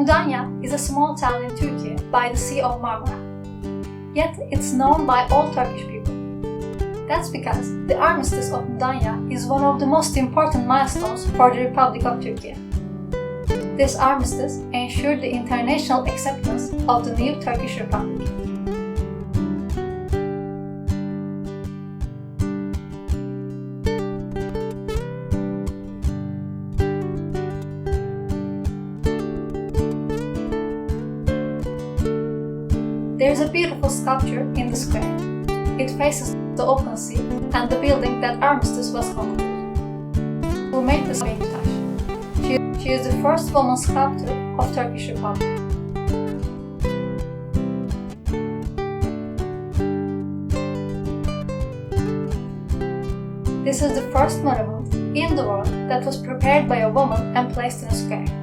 Mudanya is a small town in Turkey by the Sea of Marmara. Yet it's known by all Turkish people. That's because the armistice of Mudanya is one of the most important milestones for the Republic of Turkey. This armistice ensured the international acceptance of the new Turkish Republic. There is a beautiful sculpture in the square. It faces the open sea and the building that armistice was concluded. Who made this Beşiktaş? She, she is the first woman sculptor of Turkish Republic. This is the first monument in the world that was prepared by a woman and placed in a square.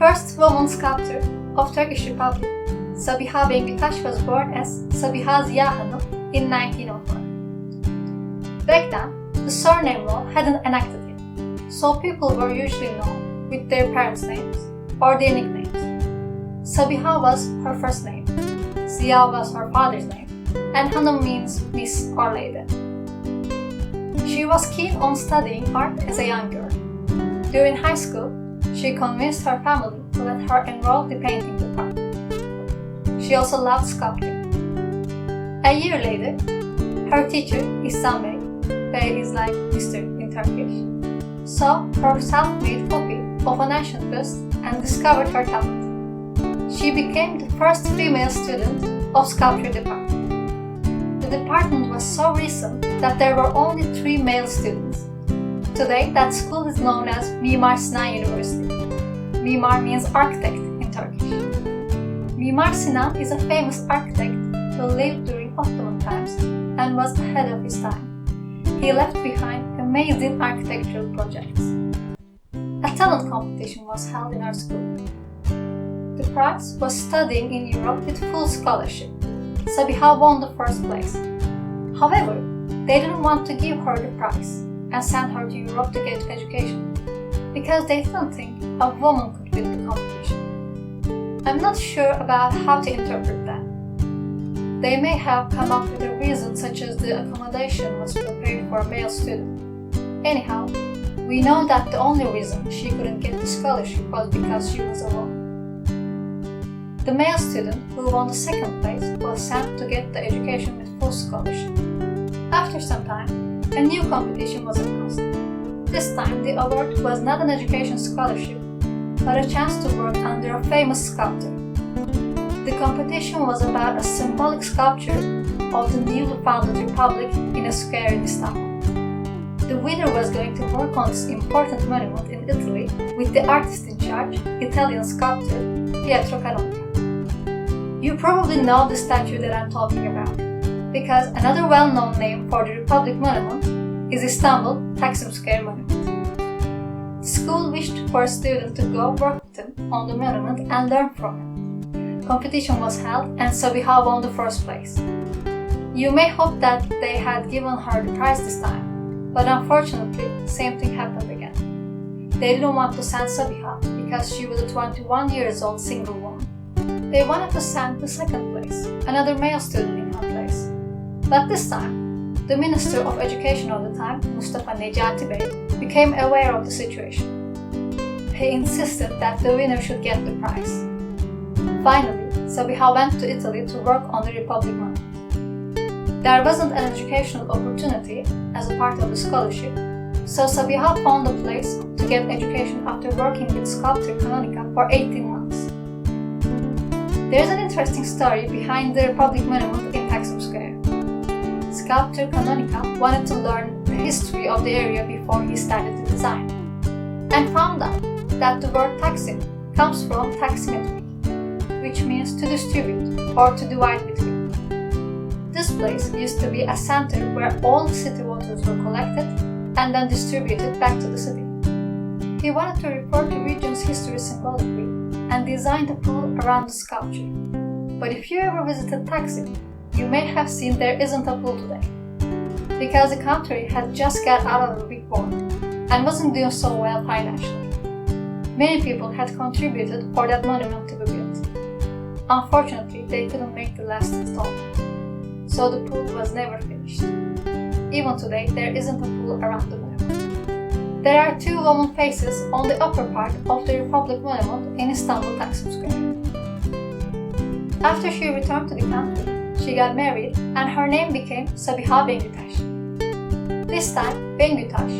First woman sculptor of Turkish Republic, Sabiha Bengütaş was born as Sabiha Ziya in 1904. Back then, the surname law hadn't enacted yet, so people were usually known with their parents' names or their nicknames. Sabiha was her first name, Ziya was her father's name, and Hanım means Miss or Lady. She was keen on studying art as a young girl. During high school, she convinced her family to let her enroll the painting department. She also loved sculpting. A year later, her teacher, İhsan Bey, is like Mr. in Turkish, saw her self-made copy of an ancient bust and discovered her talent. She became the first female student of sculpture department. The department was so recent that there were only three male students. Today, that school is known as Mimar Sinan University. Mimar means architect in Turkish. Mimar Sinan is a famous architect who lived during Ottoman times and was ahead of his time. He left behind amazing architectural projects. A talent competition was held in our school. The prize was studying in Europe with full scholarship. Sabiha won the first place. However, they didn't want to give her the prize and sent her to Europe to get education because they didn't think a woman could win the competition. I'm not sure about how to interpret that. They may have come up with a reason such as the accommodation was prepared for a male student. Anyhow, we know that the only reason she couldn't get the scholarship was because she was a woman. The male student who won the second place was sent to get the education with full scholarship. After some time, a new competition was announced. This time, the award was not an education scholarship, but a chance to work under a famous sculptor. The competition was about a symbolic sculpture of the newly founded republic in a square in Istanbul. The winner was going to work on this important monument in Italy with the artist in charge, Italian sculptor Pietro Canonica. You probably know the statue that I'm talking about, because another well-known name for the Republic Monument is Istanbul Taksim Square Monument. The school wished for a student to go work with him on the monument and learn from him. Competition was held and Sabiha won the first place. You may hope that they had given her the prize this time, but unfortunately, the same thing happened again. They didn't want to send Sabiha because she was a 21 years old single woman. They wanted to send the second place, another male student. But this time, the Minister of Education of the time, Mustafa Necati Bey, became aware of the situation. He insisted that the winner should get the prize. Finally, Sabiha went to Italy to work on the Republic Monument. There wasn't an educational opportunity as a part of the scholarship, so Sabiha found a place to get education after working with sculptor Canonica for 18 months. There's an interesting story behind the Republic Monument in Taksim. Sculptor Canonica wanted to learn the history of the area before he started the design, and found out that the word Taksim comes from taximetry, which means to distribute or to divide between. This place used to be a center where all the city waters were collected and then distributed back to the city. He wanted to refer to region's history symbolically and designed a pool around the sculpture. But if you ever visited Taksim, you may have seen there isn't a pool today. Because the country had just got out of a big war and wasn't doing so well financially. Many people had contributed for that monument to be built. Unfortunately, they couldn't make the last installment, so the pool was never finished. Even today, there isn't a pool around the monument. There are two woman faces on the upper part of the Republic Monument in Istanbul Taksim Square. After she returned to the country, she got married and her name became Sabiha Bengütaş. This time, Bengütaş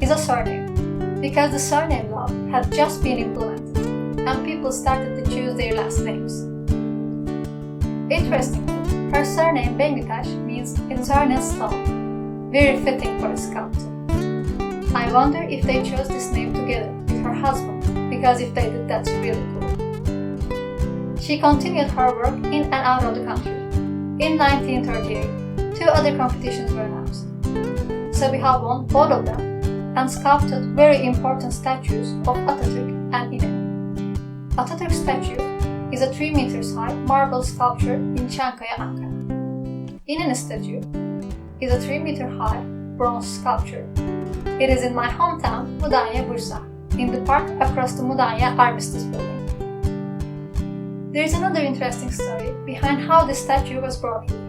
is a surname because the surname law had just been implemented and people started to choose their last names. Interestingly, her surname Bengütaş means eternal stone, very fitting for a sculptor. I wonder if they chose this name together with her husband because if they did, that's really cool. She continued her work in and out of the country. In 1938, two other competitions were announced. Sabiha won both of them and sculpted very important statues of Atatürk and İnönü. Atatürk statue is a 3 meters high marble sculpture in Çankaya, Ankara. İnönü statue is a 3 meter high bronze sculpture. It is in my hometown, Mudanya, Bursa, in the park across the Mudanya Armistice Building. There is another interesting story behind how the statue was brought here.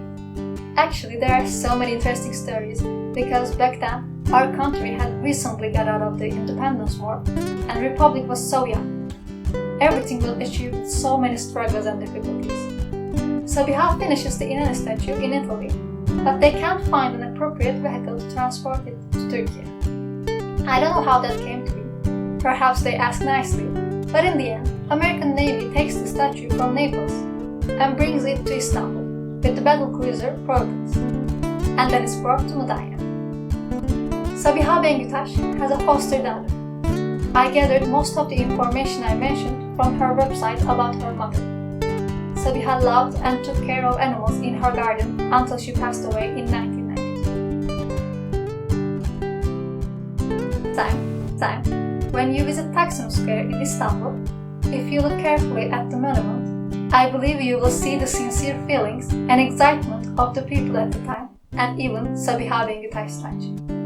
Actually, there are so many interesting stories because back then our country had recently got out of the independence war and republic was so young. Everything was achieved with so many struggles and difficulties. Sabiha finishes the İnönü statue in Italy, but they can't find an appropriate vehicle to transport it to Turkey. I don't know how that came to be. Perhaps they asked nicely, but in the end, American Navy takes the statue from Naples and brings it to Istanbul with the battle cruiser Providence, and then it's brought to Mudanya. Sabiha Bengütaş has a foster daughter. I gathered most of the information I mentioned from her website about her mother. Sabiha loved and took care of animals in her garden until she passed away in 1992. Time, time. When you visit Taksim Square in Istanbul, if you look carefully at the monument, I believe you will see the sincere feelings and excitement of the people at the time, and even Sabiha Bengütaş statue.